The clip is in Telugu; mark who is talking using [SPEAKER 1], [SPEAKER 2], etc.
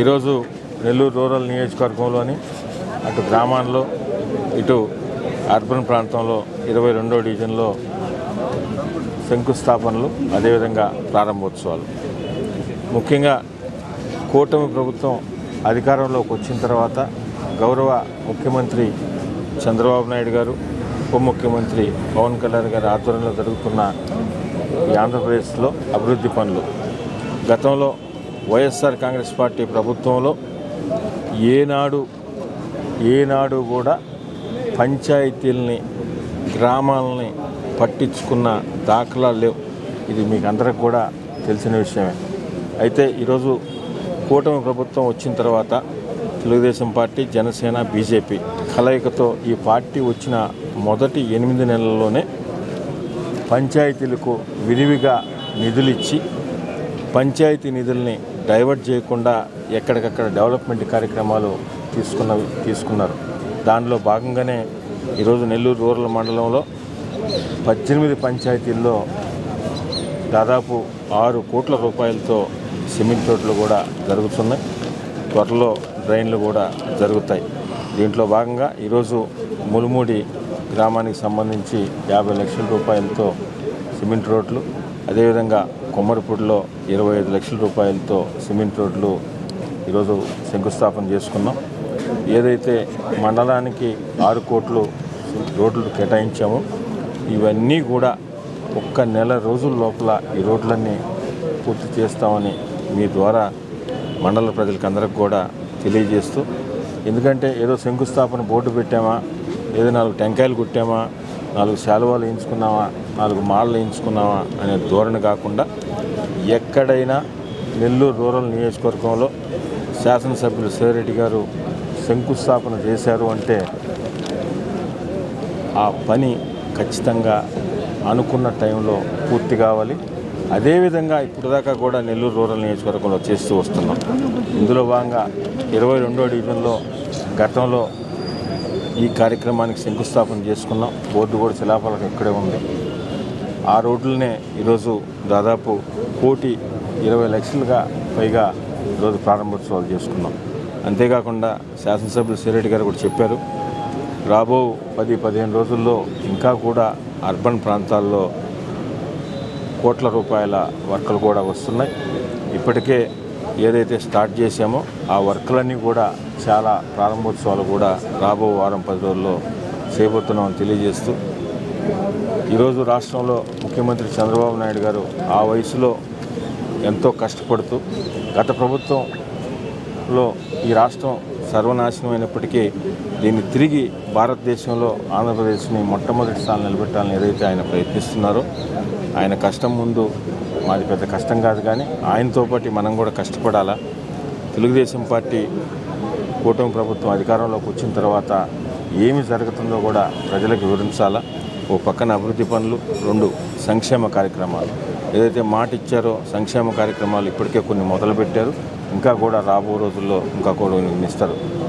[SPEAKER 1] ఈరోజు నెల్లూరు రూరల్ నియోజకవర్గంలోని అటు గ్రామాల్లో ఇటు అర్బన్ ప్రాంతంలో ఇరవై రెండో డివిజన్లో శంకుస్థాపనలు అదేవిధంగా ప్రారంభోత్సవాలు. ముఖ్యంగా కూటమి ప్రభుత్వం అధికారంలోకి వచ్చిన తర్వాత గౌరవ ముఖ్యమంత్రి చంద్రబాబు నాయుడు గారు ఉప ముఖ్యమంత్రి పవన్ కళ్యాణ్ గారి ఆధ్వర్యంలో జరుగుతున్న ఈ ఆంధ్రప్రదేశ్లో అభివృద్ధి పనులు. గతంలో వైఎస్ఆర్ కాంగ్రెస్ పార్టీ ప్రభుత్వంలో ఏనాడు ఏనాడు కూడా పంచాయతీల్ని గ్రామాలని పట్టించుకున్న దాఖలాలు లేవు. ఇది మీకు అందరికి కూడా తెలిసిన విషయమే. అయితే ఈరోజు కూటమి ప్రభుత్వం వచ్చిన తర్వాత తెలుగుదేశం పార్టీ జనసేన బీజేపీ కలయికతో ఈ పార్టీ వచ్చిన మొదటి ఎనిమిది నెలల్లోనే పంచాయతీలకు విరివిగా నిధులు ఇచ్చి పంచాయతీ నిధుల్ని డైవర్ట్ చేయకుండా ఎక్కడికక్కడ డెవలప్మెంట్ కార్యక్రమాలు తీసుకున్నవి తీసుకున్నారు. దానిలో భాగంగానే ఈరోజు నెల్లూరు రూరల్ మండలంలో పద్దెనిమిది పంచాయతీల్లో దాదాపు ఆరు కోట్ల రూపాయలతో సిమెంట్ రోడ్లు కూడా జరుగుతున్నాయి. త్వరలో డ్రైన్లు కూడా జరుగుతాయి. దీంట్లో భాగంగా ఈరోజు ములుమూడి గ్రామానికి సంబంధించి యాభై లక్షల రూపాయలతో సిమెంట్ రోడ్లు అదేవిధంగా కొమ్మరిపూడిలో ఇరవై ఐదు లక్షల రూపాయలతో సిమెంట్ రోడ్లు ఈరోజు శంకుస్థాపన చేసుకున్నాం. ఏదైతే మండలానికి ఆరు కోట్లు రోడ్లు కేటాయించామో ఇవన్నీ కూడా ఒక్క నెల రోజుల లోపల ఈ రోడ్లన్నీ పూర్తి చేస్తామని మీ ద్వారా మండల ప్రజలకు అందరికి కూడా తెలియజేస్తూ ఎందుకంటే ఏదో శంకుస్థాపన బోర్డు పెట్టామా ఏదో నాలుగు టెంకాయలు కొట్టామా నాలుగు శాలువాలు వేయించుకున్నావా? నాలుగు మాళ్ళు వేయించుకున్నావా? అనే ధోరణి కాకుండా ఎక్కడైనా నెల్లూరు రూరల్ నియోజకవర్గంలో శాసనసభ్యులు శివరెడ్డి గారు శంకుస్థాపన చేశారు అంటే ఆ పని ఖచ్చితంగా అనుకున్న టైంలో పూర్తి కావాలి. అదేవిధంగా ఇప్పుడు దాకా కూడా నెల్లూరు రూరల్ నియోజకవర్గంలో చేస్తూ వస్తున్నాం. ఇందులో భాగంగా ఇరవై రెండో డివిజన్లో గతంలో ఈ కార్యక్రమానికి శంకుస్థాపన చేసుకున్నాం. బోర్డు కూడా శిలాఫలకం ఇక్కడే ఉంది. ఆ రోడ్లనే ఈరోజు దాదాపు కోటి ఇరవై లక్షలుగా పైగా ఈరోజు ప్రారంభోత్సవాలు చేసుకున్నాం. అంతేకాకుండా శాసనసభ్యులు సిరెడ్డి గారు కూడా చెప్పారు రాబో పది పదిహేను రోజుల్లో ఇంకా కూడా అర్బన్ ప్రాంతాల్లో కోట్ల రూపాయల వర్కులు కూడా వస్తున్నాయి. ఇప్పటికే ఏదైతే స్టార్ట్ చేశామో ఆ వర్కులన్నీ కూడా చాలా ప్రారంభోత్సవాలు కూడా రాబో వారం పది రోజుల్లో చేయబోతున్నామని తెలియజేస్తూ ఈరోజు రాష్ట్రంలో ముఖ్యమంత్రి చంద్రబాబు నాయుడు గారు ఆ వయసులో ఎంతో కష్టపడుతూ గత ప్రభుత్వంలో ఈ రాష్ట్రం సర్వనాశనం అయినప్పటికీ దీన్ని తిరిగి భారతదేశంలో ఆంధ్రప్రదేశ్ని మొట్టమొదటి స్థానం నిలబెట్టాలని ఏదైతే ఆయన ప్రయత్నిస్తున్నారో ఆయన కష్టం ముందు మాది పెద్ద కష్టం కాదు కానీ ఆయనతో పాటు మనం కూడా కష్టపడాలా. తెలుగుదేశం పార్టీ కూటమి ప్రభుత్వం అధికారంలోకి వచ్చిన తర్వాత ఏమి జరుగుతుందో కూడా ప్రజలకు వివరించాలా. ఓ పక్కన అభివృద్ధి పనులు రెండు సంక్షేమ కార్యక్రమాలు. ఏదైతే మాట ఇచ్చారో సంక్షేమ కార్యక్రమాలు ఇప్పటికే కొన్ని మొదలుపెట్టారు. ఇంకా కూడా రాబో రోజుల్లో ఇంకా కూడా నిర్మిస్తారు ఇస్తారు